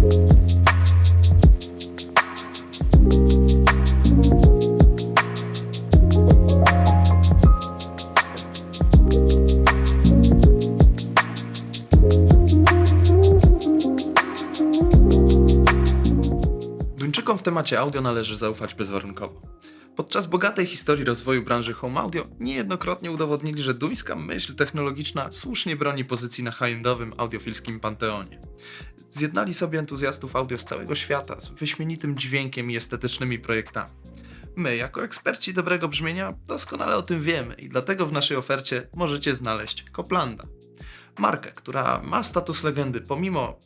Duńczykom w temacie audio należy zaufać bezwarunkowo. Podczas bogatej historii rozwoju branży home audio niejednokrotnie udowodnili, że duńska myśl technologiczna słusznie broni pozycji na high-endowym audiofilskim panteonie. Zjednali sobie entuzjastów audio z całego świata z wyśmienitym dźwiękiem i estetycznymi projektami. My, jako eksperci dobrego brzmienia, doskonale o tym wiemy i dlatego w naszej ofercie możecie znaleźć Coplanda. Markę, która ma status legendy pomimo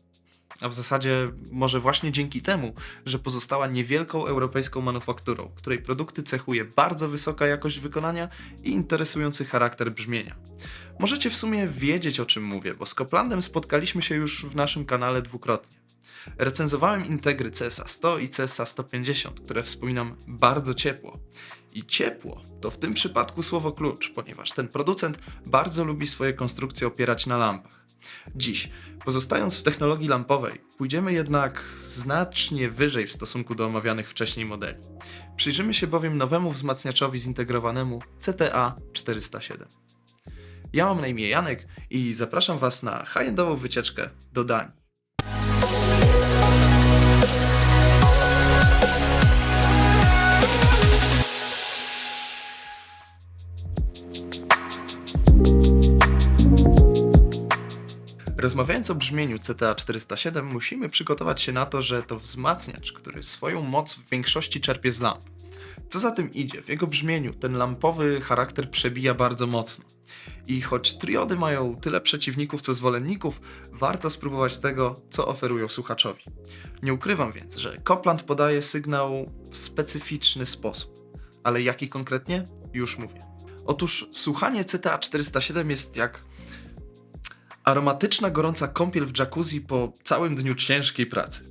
a w zasadzie może właśnie dzięki temu, że pozostała niewielką europejską manufakturą, której produkty cechuje bardzo wysoka jakość wykonania i interesujący charakter brzmienia. Możecie w sumie wiedzieć o czym mówię, bo z Coplandem spotkaliśmy się już w naszym kanale dwukrotnie. Recenzowałem Integry CSA 100 i CSA 150, które wspominam bardzo ciepło. I ciepło to w tym przypadku słowo klucz, ponieważ ten producent bardzo lubi swoje konstrukcje opierać na lampach. Dziś, pozostając w technologii lampowej, pójdziemy jednak znacznie wyżej w stosunku do omawianych wcześniej modeli. Przyjrzymy się bowiem nowemu wzmacniaczowi zintegrowanemu CTA 407. Ja mam na imię Janek i zapraszam Was na high-endową wycieczkę do Danii. Rozmawiając o brzmieniu CTA 407, musimy przygotować się na to, że to wzmacniacz, który swoją moc w większości czerpie z lamp. Co za tym idzie, w jego brzmieniu ten lampowy charakter przebija bardzo mocno. I choć triody mają tyle przeciwników co zwolenników, warto spróbować tego, co oferują słuchaczowi. Nie ukrywam więc, że Copland podaje sygnał w specyficzny sposób. Ale jaki konkretnie? Już mówię. Otóż słuchanie CTA 407 jest jak aromatyczna, gorąca kąpiel w jacuzzi po całym dniu ciężkiej pracy.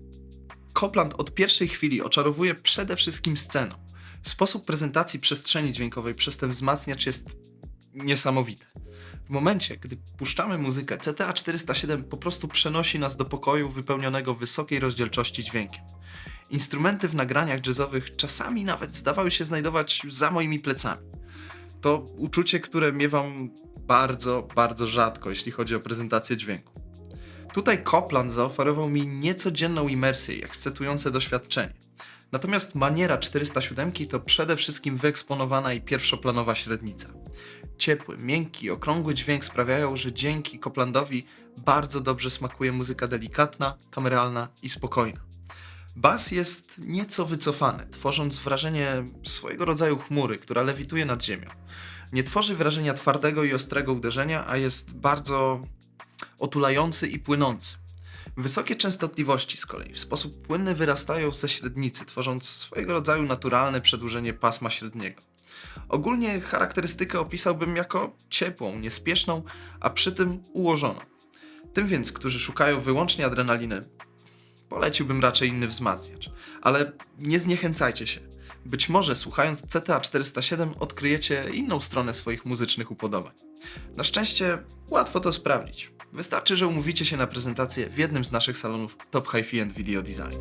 Copland od pierwszej chwili oczarowuje przede wszystkim sceną. Sposób prezentacji przestrzeni dźwiękowej przez ten wzmacniacz jest niesamowity. W momencie, gdy puszczamy muzykę, CTA 407 po prostu przenosi nas do pokoju wypełnionego wysokiej rozdzielczości dźwiękiem. Instrumenty w nagraniach jazzowych czasami nawet zdawały się znajdować za moimi plecami. To uczucie, które miewam bardzo, bardzo rzadko, jeśli chodzi o prezentację dźwięku. Tutaj Copland zaoferował mi niecodzienną imersję i ekscytujące doświadczenie. Natomiast maniera 407 to przede wszystkim wyeksponowana i pierwszoplanowa średnica. Ciepły, miękki, okrągły dźwięk sprawiają, że dzięki Coplandowi bardzo dobrze smakuje muzyka delikatna, kameralna i spokojna. Bas jest nieco wycofany, tworząc wrażenie swojego rodzaju chmury, która lewituje nad ziemią. Nie tworzy wrażenia twardego i ostrego uderzenia, a jest bardzo otulający i płynący. Wysokie częstotliwości z kolei w sposób płynny wyrastają ze średnicy, tworząc swojego rodzaju naturalne przedłużenie pasma średniego. Ogólnie charakterystykę opisałbym jako ciepłą, niespieszną, a przy tym ułożoną. Tym więc, którzy szukają wyłącznie adrenaliny, poleciłbym raczej inny wzmacniacz. Ale nie zniechęcajcie się. Być może słuchając CTA 407 odkryjecie inną stronę swoich muzycznych upodobań. Na szczęście łatwo to sprawdzić. Wystarczy, że umówicie się na prezentację w jednym z naszych salonów Top Hi-Fi and Video Design.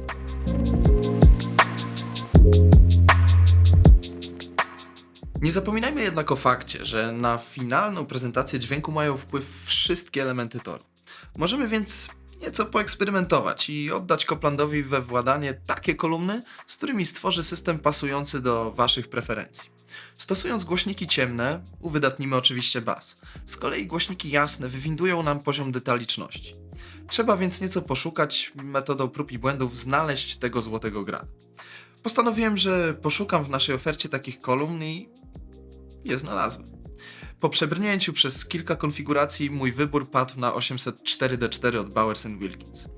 Nie zapominajmy jednak o fakcie, że na finalną prezentację dźwięku mają wpływ wszystkie elementy toru. Możemy więc nieco poeksperymentować i oddać Coplandowi we władanie takie kolumny, z którymi stworzy system pasujący do Waszych preferencji. Stosując głośniki ciemne, uwydatnimy oczywiście bas. Z kolei głośniki jasne wywindują nam poziom detaliczności. Trzeba więc nieco poszukać, metodą prób i błędów znaleźć tego złotego grana. Postanowiłem, że poszukam w naszej ofercie takich kolumn i je znalazłem. Po przebrnięciu przez kilka konfiguracji mój wybór padł na 804D4 od Bowers Wilkins.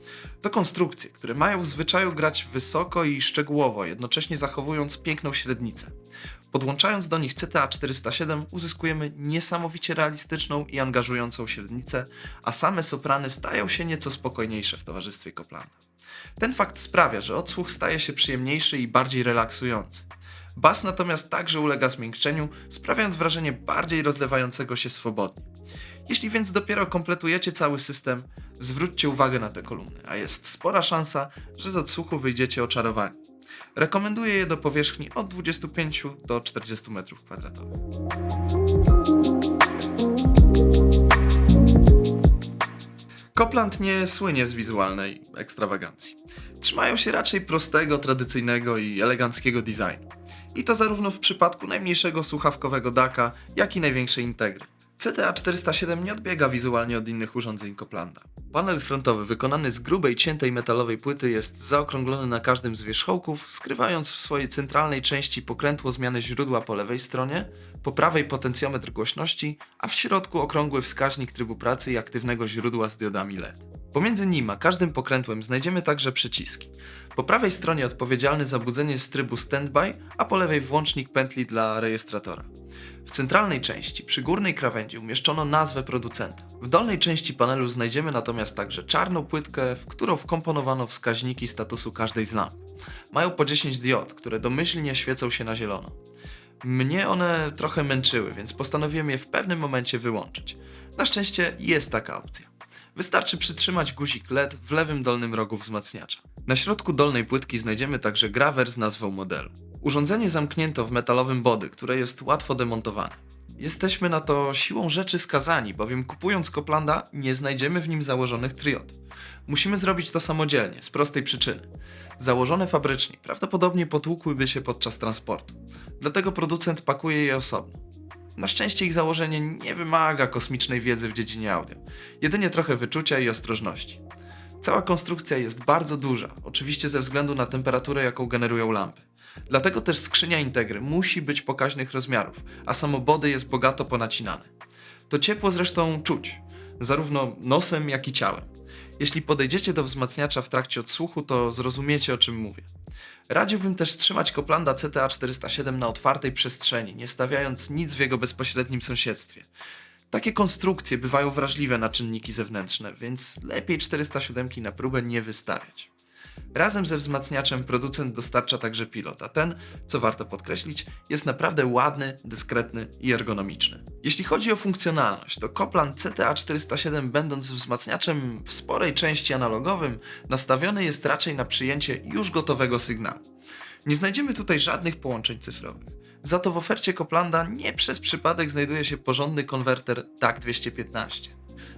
To konstrukcje, które mają w zwyczaju grać wysoko i szczegółowo, jednocześnie zachowując piękną średnicę. Podłączając do nich CTA 407 uzyskujemy niesamowicie realistyczną i angażującą średnicę, a same soprany stają się nieco spokojniejsze w towarzystwie Coplanda. Ten fakt sprawia, że odsłuch staje się przyjemniejszy i bardziej relaksujący. Bas natomiast także ulega zmiękczeniu, sprawiając wrażenie bardziej rozlewającego się swobodnie. Jeśli więc dopiero kompletujecie cały system, zwróćcie uwagę na te kolumny, a jest spora szansa, że z odsłuchu wyjdziecie oczarowani. Rekomenduję je do powierzchni od 25 do 40 m2. Copland nie słynie z wizualnej ekstrawagancji. Trzymają się raczej prostego, tradycyjnego i eleganckiego designu. I to zarówno w przypadku najmniejszego słuchawkowego DACA, jak i największej Integry. CTA 407 nie odbiega wizualnie od innych urządzeń Coplanda. Panel frontowy wykonany z grubej, ciętej metalowej płyty jest zaokrąglony na każdym z wierzchołków, skrywając w swojej centralnej części pokrętło zmiany źródła po lewej stronie, po prawej potencjometr głośności, a w środku okrągły wskaźnik trybu pracy i aktywnego źródła z diodami LED. Pomiędzy nim a każdym pokrętłem znajdziemy także przyciski. Po prawej stronie odpowiedzialny za budzenie z trybu standby, a po lewej włącznik pętli dla rejestratora. W centralnej części, przy górnej krawędzi, umieszczono nazwę producenta. W dolnej części panelu znajdziemy natomiast także czarną płytkę, w którą wkomponowano wskaźniki statusu każdej z lamp. Mają po 10 diod, które domyślnie świecą się na zielono. Mnie one trochę męczyły, więc postanowiłem je w pewnym momencie wyłączyć. Na szczęście jest taka opcja. Wystarczy przytrzymać guzik LED w lewym dolnym rogu wzmacniacza. Na środku dolnej płytki znajdziemy także grawer z nazwą modelu. Urządzenie zamknięto w metalowym body, które jest łatwo demontowane. Jesteśmy na to siłą rzeczy skazani, bowiem kupując Coplanda nie znajdziemy w nim założonych triod. Musimy zrobić to samodzielnie, z prostej przyczyny. Założone fabrycznie prawdopodobnie potłukłyby się podczas transportu, dlatego producent pakuje je osobno. Na szczęście ich założenie nie wymaga kosmicznej wiedzy w dziedzinie audio, jedynie trochę wyczucia i ostrożności. Cała konstrukcja jest bardzo duża, oczywiście ze względu na temperaturę, jaką generują lampy. Dlatego też skrzynia Integry musi być pokaźnych rozmiarów, a samo body jest bogato ponacinane. To ciepło zresztą czuć, zarówno nosem, jak i ciałem. Jeśli podejdziecie do wzmacniacza w trakcie odsłuchu, to zrozumiecie o czym mówię. Radziłbym też trzymać Coplanda CTA 407 na otwartej przestrzeni, nie stawiając nic w jego bezpośrednim sąsiedztwie. Takie konstrukcje bywają wrażliwe na czynniki zewnętrzne, więc lepiej 407 na próbę nie wystawiać. Razem ze wzmacniaczem producent dostarcza także pilot, a ten, co warto podkreślić, jest naprawdę ładny, dyskretny i ergonomiczny. Jeśli chodzi o funkcjonalność, to Copland CTA 407 będąc wzmacniaczem w sporej części analogowym, nastawiony jest raczej na przyjęcie już gotowego sygnału. Nie znajdziemy tutaj żadnych połączeń cyfrowych. Za to w ofercie Coplanda nie przez przypadek znajduje się porządny konwerter DAC 215.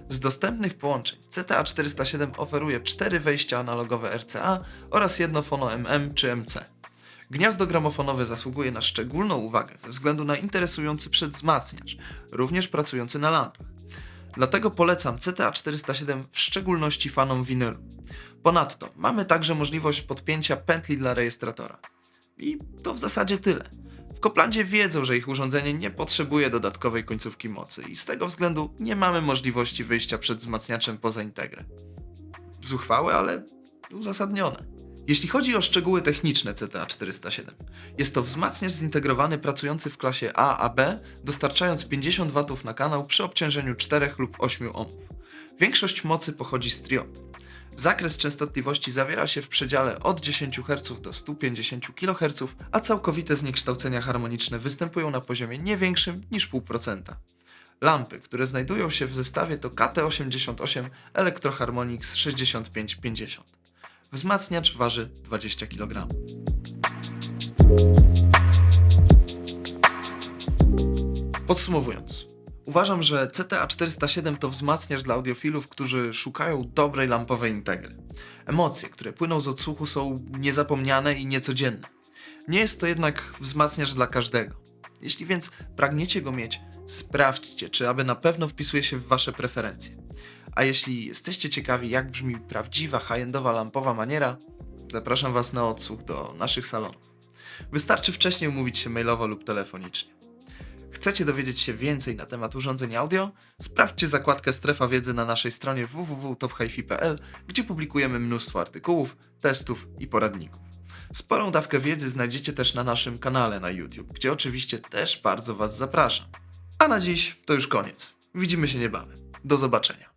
Z dostępnych połączeń CTA 407 oferuje cztery wejścia analogowe RCA oraz jedno fono MM czy MC. Gniazdo gramofonowe zasługuje na szczególną uwagę ze względu na interesujący przedwzmacniacz, również pracujący na lampach. Dlatego polecam CTA 407 w szczególności fanom winylu. Ponadto mamy także możliwość podpięcia pętli dla rejestratora. I to w zasadzie tyle. W Coplandzie wiedzą, że ich urządzenie nie potrzebuje dodatkowej końcówki mocy i z tego względu nie mamy możliwości wyjścia przed wzmacniaczem poza integrę. Zuchwałe, ale uzasadnione. Jeśli chodzi o szczegóły techniczne CTA 407, jest to wzmacniacz zintegrowany pracujący w klasie A a B, dostarczając 50 W na kanał przy obciążeniu 4 lub 8 ohmów. Większość mocy pochodzi z triod. Zakres częstotliwości zawiera się w przedziale od 10 Hz do 150 kHz, a całkowite zniekształcenia harmoniczne występują na poziomie nie większym niż 0,5%. Lampy, które znajdują się w zestawie to KT88 Electroharmonix 6550. Wzmacniacz waży 20 kg. Podsumowując, uważam, że CTA 407 to wzmacniacz dla audiofilów, którzy szukają dobrej lampowej integry. Emocje, które płyną z odsłuchu są niezapomniane i niecodzienne. Nie jest to jednak wzmacniacz dla każdego. Jeśli więc pragniecie go mieć, sprawdźcie, czy aby na pewno wpisuje się w Wasze preferencje. A jeśli jesteście ciekawi, jak brzmi prawdziwa high-endowa lampowa maniera, zapraszam Was na odsłuch do naszych salonów. Wystarczy wcześniej umówić się mailowo lub telefonicznie. Chcecie dowiedzieć się więcej na temat urządzeń audio? Sprawdźcie zakładkę Strefa Wiedzy na naszej stronie www.tophifi.pl, gdzie publikujemy mnóstwo artykułów, testów i poradników. Sporą dawkę wiedzy znajdziecie też na naszym kanale na YouTube, gdzie oczywiście też bardzo Was zapraszam. A na dziś to już koniec. Widzimy się niebawem. Do zobaczenia.